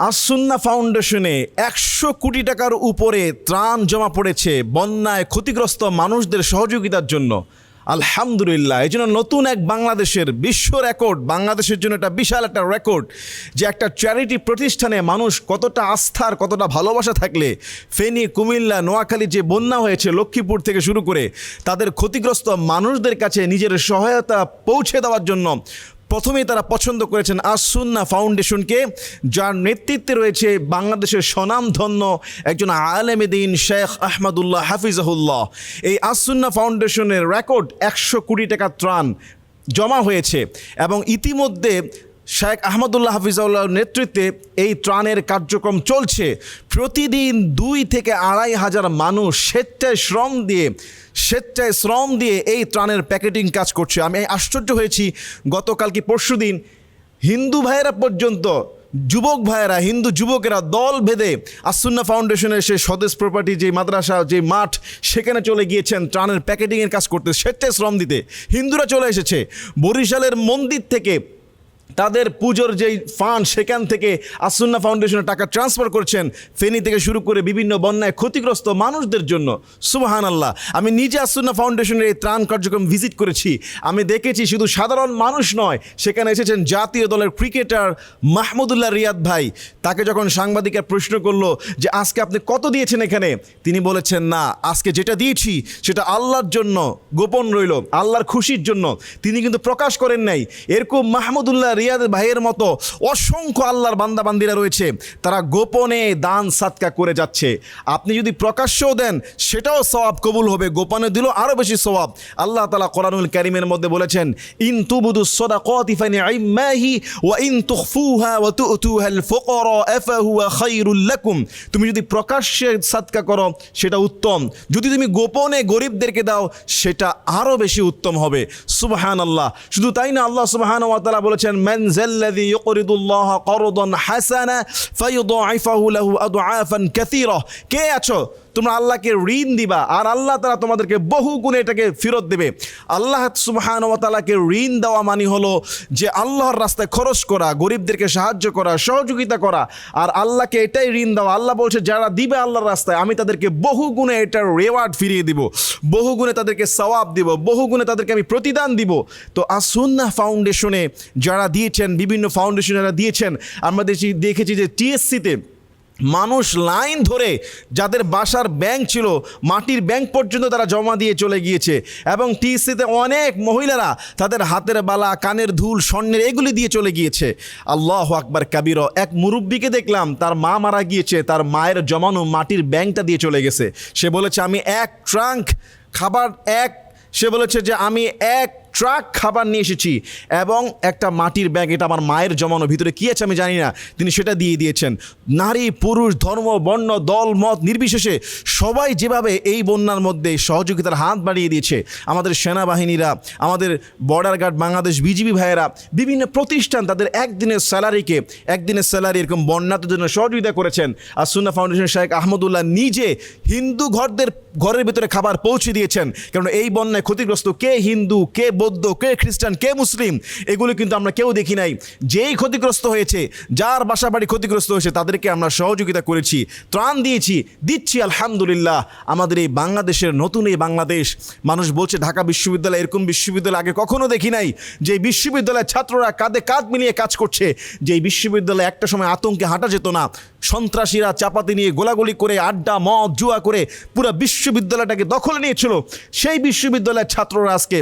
আসুন্না ফাউন্ডেশনে একশো কোটি টাকার উপরে ত্রাণ জমা পড়েছে বন্যায় ক্ষতিগ্রস্ত মানুষদের সহযোগিতার জন্য। আলহামদুলিল্লাহ, এই জন্য নতুন এক বাংলাদেশের বিশ্ব রেকর্ড, বাংলাদেশের জন্য একটা বিশাল একটা রেকর্ড যে একটা চ্যারিটি প্রতিষ্ঠানে মানুষ কতটা আস্থার কতটা ভালোবাসা থাকলে ফেনী, কুমিল্লা, নোয়াখালী যে বন্যা হয়েছে লক্ষ্মীপুর থেকে শুরু করে তাদের ক্ষতিগ্রস্ত মানুষদের কাছে নিজের সহায়তা পৌঁছে দেওয়ার জন্য প্রথমেই তারা পছন্দ করেছেন আসুন্না ফাউন্ডেশনকে, যার নেতৃত্বে রয়েছে বাংলাদেশের স্বনামধন্য একজন আলেমেদিন শেখ আহমদুল্লাহ হাফিজাহুল্লাহ। এই আসুন্না ফাউন্ডেশনের রেকর্ড একশো কোটি টাকা ত্রাণ জমা হয়েছে এবং ইতিমধ্যে শেখ আহমদুল্লাহ হাফিজাউল্লাহর নেতৃত্বে এই ত্রাণের কার্যক্রম চলছে। প্রতিদিন দুই থেকে আড়াই হাজার মানুষ স্বেচ্ছায় শ্রম দিয়ে, স্বেচ্ছায় শ্রম দিয়ে এই ত্রাণের প্যাকেটিং কাজ করছে। আমি আশ্চর্য হয়েছি, গতকাল কি পরশু দিন হিন্দু ভাইয়েরা পর্যন্ত, যুবক ভাইয়েরা, হিন্দু যুবকেরা দল ভেদে আসুন্না ফাউন্ডেশনের সে স্বদেশ প্রপার্টি যে মাদ্রাসা যে মাঠ, সেখানে চলে গিয়েছেন ত্রাণের প্যাকেটিংয়ের কাজ করতে, স্বেচ্ছায় শ্রম দিতে। হিন্দুরা চলে এসেছে। বরিশালের মন্দির থেকে তাদের পুজোর যেই ফান্ড সেখান থেকে আসুন্না ফাউন্ডেশনে টাকা ট্রান্সফার করছেন। ফেনী থেকে শুরু করে বিভিন্ন বন্যায় ক্ষতিগ্রস্ত মানুষদের জন্য। সুবাহান আল্লাহ আমি নিজে আসুন্না ফাউন্ডেশনের এই ত্রাণ কার্যক্রম ভিজিট করেছি। আমি দেখেছি শুধু সাধারণ মানুষ নয়, সেখানে এসেছেন জাতীয় দলের ক্রিকেটার মাহমুদুল্লাহ রিয়াদ ভাই। তাকে যখন সাংবাদিকের প্রশ্ন করল যে, আজকে আপনি কত দিয়েছেন এখানে? তিনি বলেছেন, না, আজকে যেটা দিয়েছি, সেটা আল্লাহর জন্য গোপন রইল, আল্লাহর খুশির জন্য। তিনি কিন্তু প্রকাশ করেন নাই। এরকম মাহমুদুল্লাহ রিয়াদ ভাইয়ের মতো অসংখ্য আল্লাহর বান্দাবান্দিরা রয়েছে। তারা গোপনে দান সাতকা করে যাচ্ছে। আপনি যদি প্রকাশ্যও দেন, সেটাও সওয়াব কবুল হবে। গোপনে দিলেও আরও বেশি সওয়াব। আল্লাহ তালা কোরআনুল কারিমের মধ্যে বলেছেন, ইন তুবুদু সদাকাতি ফানিআইমাহি ওয়া ইন তুখফুহা ওয়া তু'তুহাল ফুকারা আফাহুয়া খায়রুল লাকুম। তুমি যদি প্রকাশ্যে সাদকা করো, সেটা উত্তম। যদি তুমি গোপনে গরিবদেরকে দাও, সেটা আরও বেশি উত্তম হবে। সুবহান আল্লাহ শুধু তাই না, আল্লাহ সুবহান ওয়া তাআলা বলেছেন মান জাল্লাযী ইউকরিদুল্লাহ করদান হাসানা ফায়ুদাইফাহু লাহু আদআফান কাসীরা কে আছো তোমরা আল্লাহকে ঋণ দিবা আর আল্লাহ তারা তোমাদেরকে বহু গুণে এটাকে ফেরত দেবে। আল্লাহ সুবহান ওয়া তাআলাকে ঋণ দেওয়া মানে হলো যে আল্লাহর রাস্তায় খরচ করা, গরিবদেরকে সাহায্য করা, সহযোগিতা করা। আর আল্লাহকে এটাই ঋণ দেওয়া। আল্লাহ বলছে, যারা দিবে আল্লাহর রাস্তায়, আমি তাদেরকে বহু গুণে এটার রেওয়ার্ড ফিরিয়ে দিব। বহু গুণে তাদেরকে সওয়াব দিব। বহু গুণে তাদেরকে আমি প্রতিদান দিব। তো আসুন্না ফাউন্ডেশনে যারা দিয়েছেন, বিভিন্ন ফাউন্ডেশন যারা দিয়েছেন, আমরা দেখি দেখেছি যে টিএসসিতে মানুষ লাইন ধরে যাদের বাসার ব্যাংক ছিল, মাটির ব্যাংক পর্যন্ত তারা জমা দিয়ে চলে গিয়েছে এবং টিসিতে অনেক মহিলারা তাদের হাতের বালা, কানের ধুল, স্বর্ণের এগুলি দিয়ে চলে গিয়েছে। আল্লাহ আকবার কাবির। এক মুরব্বীকে দেখলাম, তার মা মারা গিয়েছে, তার মায়ের জমানো মাটির ব্যাংকটা দিয়ে চলে গেছে। সে বলেছে, আমি এক ট্রাঙ্ক খাবার, এক সে বলেছে যে, আমি এক ট্রাক, খাবার নিয়ে এসেছি এবং একটা মাটির ব্যাগ, এটা আমার মায়ের জমানো, ভিতরে কী আছে আমি জানি না, তিনি সেটা দিয়ে দিয়েছেন। নারী, পুরুষ, ধর্ম, বর্ণ, দল, মত নির্বিশেষে সবাই যেভাবে এই বন্যার মধ্যে সহযোগিতার হাত বাড়িয়ে দিয়েছে, আমাদের সেনাবাহিনীরা, আমাদের বর্ডার গার্ড বাংলাদেশ বিজিবি ভাইয়েরা, বিভিন্ন প্রতিষ্ঠান তাদের একদিনের স্যালারিকে, একদিনের স্যালারি এরকম বন্যাতের জন্য সহযোগিতা করেছেন। আর সুন্না ফাউন্ডেশন শেখ আহমদুল্লাহ নিজে হিন্দু ঘরদের ঘরের ভিতরে খাবার পৌঁছে দিয়েছেন। কারণ এই বন্যায় ক্ষতিগ্রস্ত কে হিন্দু, কে বৌদ্ধ, কে খ্রিস্টান, কে মুসলিম, এগুলো কিন্তু আমরা কেউ দেখি নাই। যেই ক্ষতিগ্রস্ত হয়েছে, যার বাসা বাড়ি ক্ষতিগ্রস্ত হয়েছে, তাদেরকে আমরা সহযোগিতা করেছি, ত্রাণ দিয়েছি, দিচ্ছি, আলহামদুলিল্লাহ। আমাদের এই বাংলাদেশের, নতুন এই বাংলাদেশ, মানুষ বলছে ঢাকা বিশ্ববিদ্যালয়, এরকম বিশ্ববিদ্যালয় আগে কখনো দেখি নাই। যে বিশ্ববিদ্যালয়ের ছাত্ররা কাঁধে কাঁধ মিলিয়ে কাজ করছে যে বিশ্ববিদ্যালয়ে একটা সময় আতঙ্কে হাঁটা যেত না, সন্ত্রাসীরা চাপাতি নিয়ে গোলাগুলি করে, আড্ডা, মদ, জুয়া করে, পুরো বিশ্ববিদ্যালয়টাকে দখলে নিয়েছিল। সেই বিশ্ববিদ্যালয়ের ছাত্ররা আজকে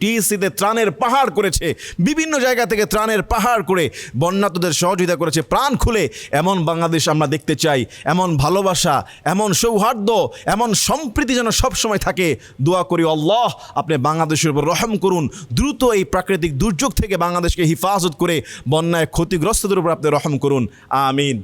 টিএসসিতে ত্রাণের পাহাড় করেছে। বিভিন্ন জায়গা থেকে ত্রাণের পাহাড় করে বন্যাতদের সহযোগিতা করেছে। প্রাণ খুলে এমন বাংলাদেশ আমরা দেখতে চাই, এমন ভালোবাসা, এমন সৌহার্দ্য, এমন সম্প্রীতি যেন সবসময় থাকে। দোয়া করি, আল্লাহ, আপনি বাংলাদেশের উপর রহম করুন। দ্রুত এই প্রাকৃতিক দুর্যোগ থেকে বাংলাদেশকে হিফাজত করে বন্যায় ক্ষতিগ্রস্তদের উপর আপনি রহম করুন। আমিন।